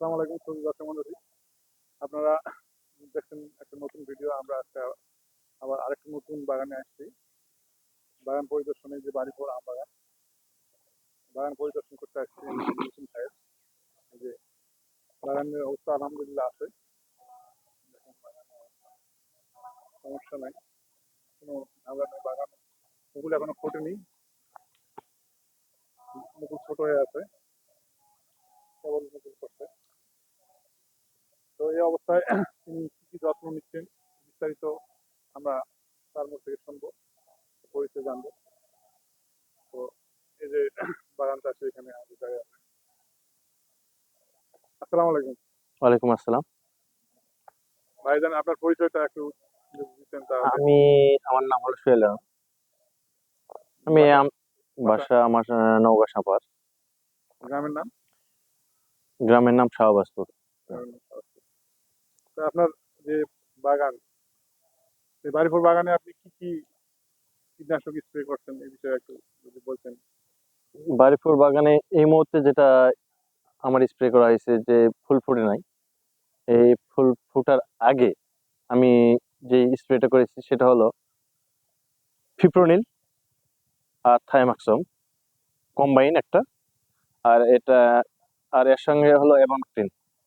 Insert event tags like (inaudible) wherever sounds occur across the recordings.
আসসালামু আলাইকুম সবুজ দর্শক মন্ডলী। আপনারা দেখছেন একটা নতুন ভিডিও আমরা আজকে আবার আরেকটা নতুন বাগানে আসছি। বাগান পরিদর্শনে যে বাড়ি পর আম বাগান। বাগান পরিদর্শন করতে আসছি নতুন সাহেব যে বাগানের অবস্থা, আলহামদুলিল্লাহ আছে। বাগানের। সমস্যা নাই। কোনো ঝামেলা বাগান মুকুল এখনও ফোটেনি। মুকুল ছোট হয়ে আছে। কেবল মুকুল এই অবস্থায় তিনি কি যত্ন নিচ্ছেন বিস্তারিত আমরা তার মুখ থেকে শুনব পরিচয় জানব। তো এই যে এখানে আসসালামু আলাইকুম। ওয়ালাইকুম আসসালাম। ভাইজান আপনার পরিচয়টা একটু দিতেন আমি আমার নাম হলো সোহেল আমি বাসা? আমার নওগাঁ সাপার গ্রামের নাম? গ্রামের নাম শাহবাজপুর। আপনার যে বাগান, এই বাড়িপুর বাগানে আপনি কি কি কীটনাশক স্প্রে করছেন? এই বিষয়ে একটু যদি বলতেন। বাড়িপুর বাগানে এই মুহূর্তে যেটা আমার স্প্রে করা হয়েছে যে ফুল ফুটে নাই, এই ফুল ফুটার আগে আমি যে স্প্রেটা করেছি সেটা হলো ফিপ্রোনিল আর থাইমাক্সম কম্বাইন একটা, আর এটা, আর এর সঙ্গে হলো এভামক্টিন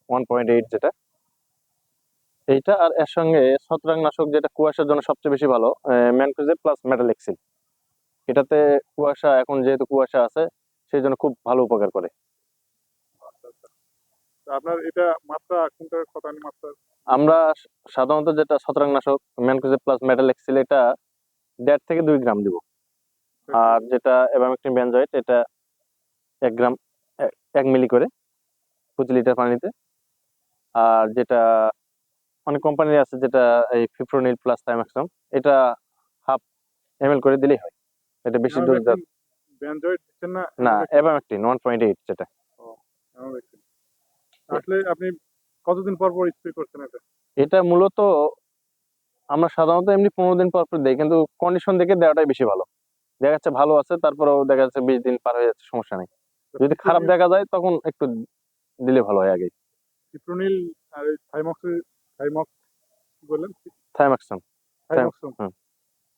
ওয়ান পয়েন্ট এইট যেটা। এইটা আর এর সঙ্গে ছত্রাকনাশক যেটা কুয়াশার জন্য সবচেয়ে বেশি ভালো ম্যানকোজেব প্লাস মেটালেক্সিল এটাতে কুয়াশা এখন যেহেতু কুয়াশা আছে সেই জন্য খুব ভালো উপকার করে। আচ্ছা আচ্ছা। তো আপনার এটা মাত্রা কোনটার কত মাত্রা? আমরা সাধারণত যেটা ছত্রাকনাশক ম্যানকোজেব প্লাস মেটালেক্সিল এটা দেড় থেকে দুই গ্রাম দিব। আর যেটা এভামেকটিন বেনজয়েট এটা এক গ্রাম এক মিলি করে প্রতি লিটার পানিতে। আর যেটা অনেক কোম্পানির আছে যেটা এই ফিপ্রোনিল প্লাস থাইমাক্সাম এটা হাফ এমএল করে দিলেই হয়। এটা বেশি ডোজ না? না এভামেকটিন ওয়ান পয়েন্ট এইট যেটা। আসলে আপনি কতদিন পর পর স্প্রে করছেন এটা? এটা মূলত আমরা সাধারণত এমনি পনেরো দিন পর পর দেই কিন্তু কন্ডিশন দেখে দেওয়াটাই বেশি ভালো। দেখা যাচ্ছে ভালো আছে তারপরেও দেখা যাচ্ছে বিশ দিন পার হয়ে যাচ্ছে সমস্যা নেই। যদি খারাপ দেখা যায় তখন একটু দিলে ভালো হয় আগে সিপ্রোনিল আর থাইমক্স থাইমক্স কি বললেন? হুম।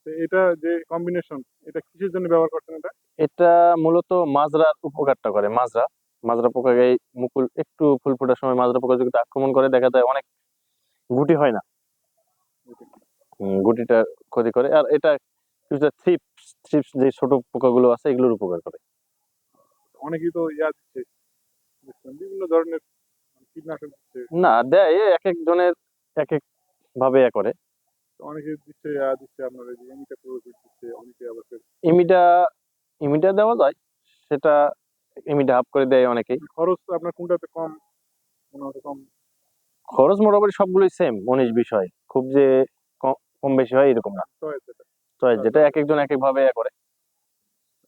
তো এটা যে কম্বিনেশন এটা কিসের জন্য ব্যবহার করছেন এটা? এটা মূলত মাজরার উপকারটা করে মাজরা। মাজরা পোকা এই মুকুল একটু ফুল ফোটার সময় মাজরা পোকা যদি আক্রমণ করে দেখা যায় অনেক গুটি হয় না। গুটিটা ক্ষতি করে। আর এটা কিছুটা থ্রিপস থ্রিপস যে ছোট পোকাগুলো আছে এগুলোর উপকার করে। অনেকেই তো ইয়া দিচ্ছে বিভিন্ন ধরনের কীটনাশক না দেয় এক এক জনের এক এক ভাবে এ করে। অনেকে দিচ্ছে ইয়া দিচ্ছে আপনার অনেকে আবার ইমিটা ইমিটা দেওয়া যায় সেটা ইমিটা হাফ করে দেয় অনেকেই। খরচ আপনার কোনটাতে কম মনে কম? খরচ মোটামুটি সবগুলোই সেম উনিশ বিষয়। খুব যে কম বেশি হয় এরকম না। চয়েস যেটা। এক একজন এক এক ভাবে এ করে।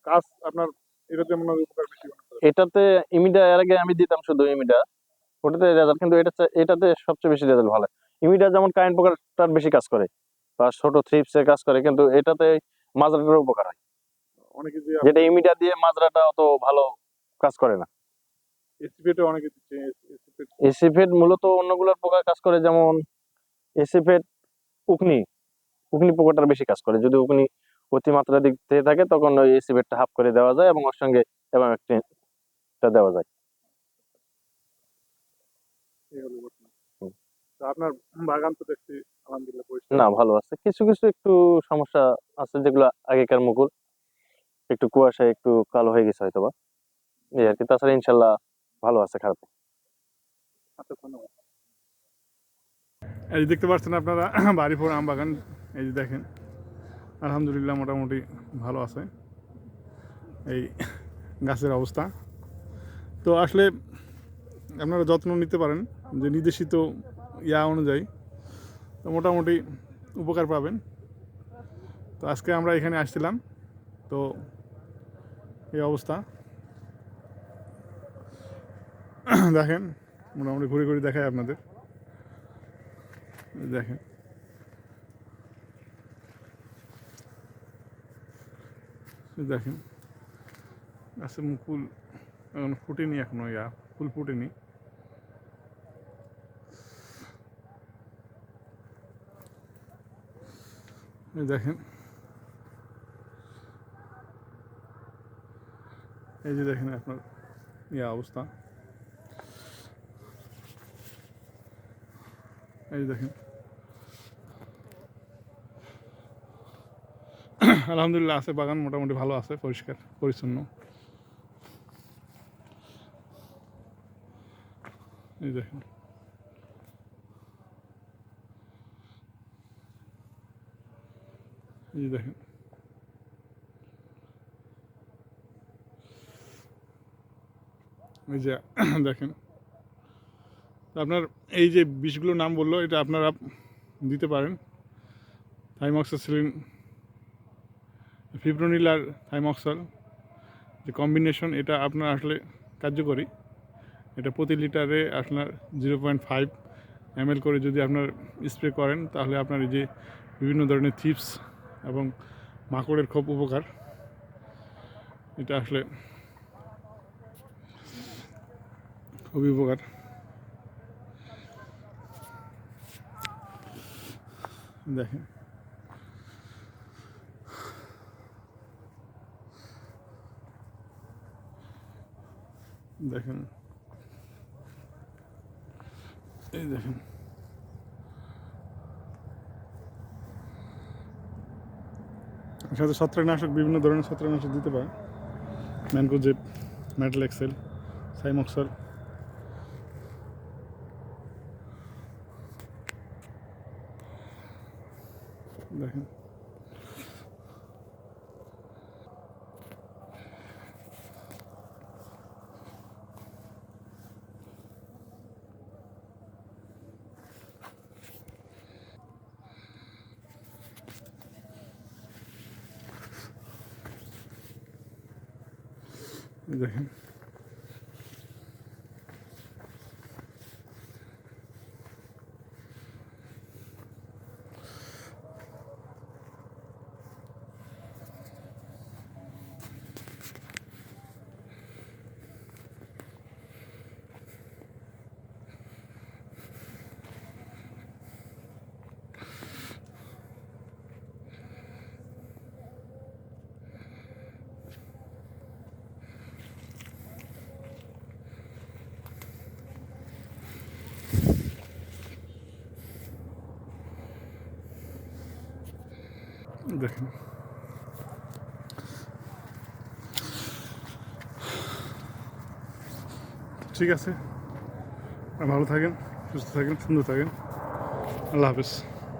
কাজ আপনার এটাতে মনে হয় উপকার বেশি এটাতে ইমিডা এর আগে আমি দিতাম শুধু ইমিডা ওটাতে রেজাল্ট কিন্তু এটা এটাতে সবচেয়ে বেশি রেজাল্ট ভালো। ইমিডা যেমন কারেন্ট পোকাটার বেশি কাজ করে বা ছোট থ্রিপস এর কাজ করে কিন্তু এটাতে মাজরাটার উপকার হয়। যেটা ইমিডা দিয়ে মাজরাটা অত ভালো কাজ করে না। এসিফেট মূলত অন্যগুলোর পোকা কাজ করে যেমন এসিফেট উকনি উকনি পোকাটার বেশি কাজ করে। যদি উকনি অতিমাত্রা দিক থেকে থাকে তখন ওই এসিফেটটা হাফ করে দেওয়া যায় এবং ওর সঙ্গে এবং একটা দেওয়া যায় এই হলো ঘটনা হুম। তো আপনার বাগান তো দেখছি আলহামদুলিল্লাহ পরিষ্কার। না ভালো আছে। কিছু কিছু একটু সমস্যা আছে যেগুলো আগেকার মুকুল। একটু কুয়াশায় একটু কালো হয়ে গেছে হয়তোবা। এই আর কি। তাছাড়া ইনশাল্লাহ ভালো আছে খারাপ আচ্ছা ধন্যবাদ। এই দেখতে পাচ্ছেন আপনারা (clears throat) বাড়িপুর আম বাগান এই যে দেখেন। আলহামদুলিল্লাহ মোটামুটি ভালো আছে। এই (clears throat) গাছের অবস্থা। তো আসলে আপনারা যত্ন নিতে পারেন। যে নির্দেশিত ইয়া অনুযায়ী, তো মোটামুটি উপকার পাবেন। তো আজকে আমরা এখানে আসছিলাম, তো এই অবস্থা। (coughs) দেখেন, মোটামুটি ঘুরে ঘুরে দেখায় আপনাদের। দেখেন। দেখেন গাছের মুকুল, এখন ফুটেনি এখনও, ইয়া, ফুল ফুটেনি। দেখেন। এই যে দেখেন আপনার ইয়ে অবস্থা। এই যে দেখেন। আলহামদুলিল্লাহ আছে, বাগান মোটামুটি ভালো আছে, পরিষ্কার, পরিচ্ছন্ন। এই দেখেন। এই দেখেন। এই যে (clears throat) দেখেন। আপনার এই যে বিষগুলোর নাম বলল, এটা আপনারা দিতে পারেন। থাইমক্সাসিলিন ফিব্রোনিল আর থাইমক্সাল, যে কম্বিনেশন, এটা আপনার আসলে কার্যকরী। এটা প্রতি লিটারে আপনার জিরো পয়েন্ট ফাইভ এম করে যদি আপনার স্প্রে করেন, তাহলে আপনার এই যে বিভিন্ন ধরনের থিপস এবং মাকড়ের খুব উপকার। এটা আসলে খুবই উপকার। দেখেন। দেখেন। এই দেখেন। সাথে ছত্রাকনাশক বিভিন্ন ধরনের ছত্রাকনাশক দিতে পারে। ম্যানকোজেপ মেটাল এক্সেল সাইমক্সার দেখেন। দেখেন দেখেন। ঠিক আছে। ভালো থাকেন সুস্থ থাকেন সুন্দর থাকেন। আল্লাহ হাফেজ।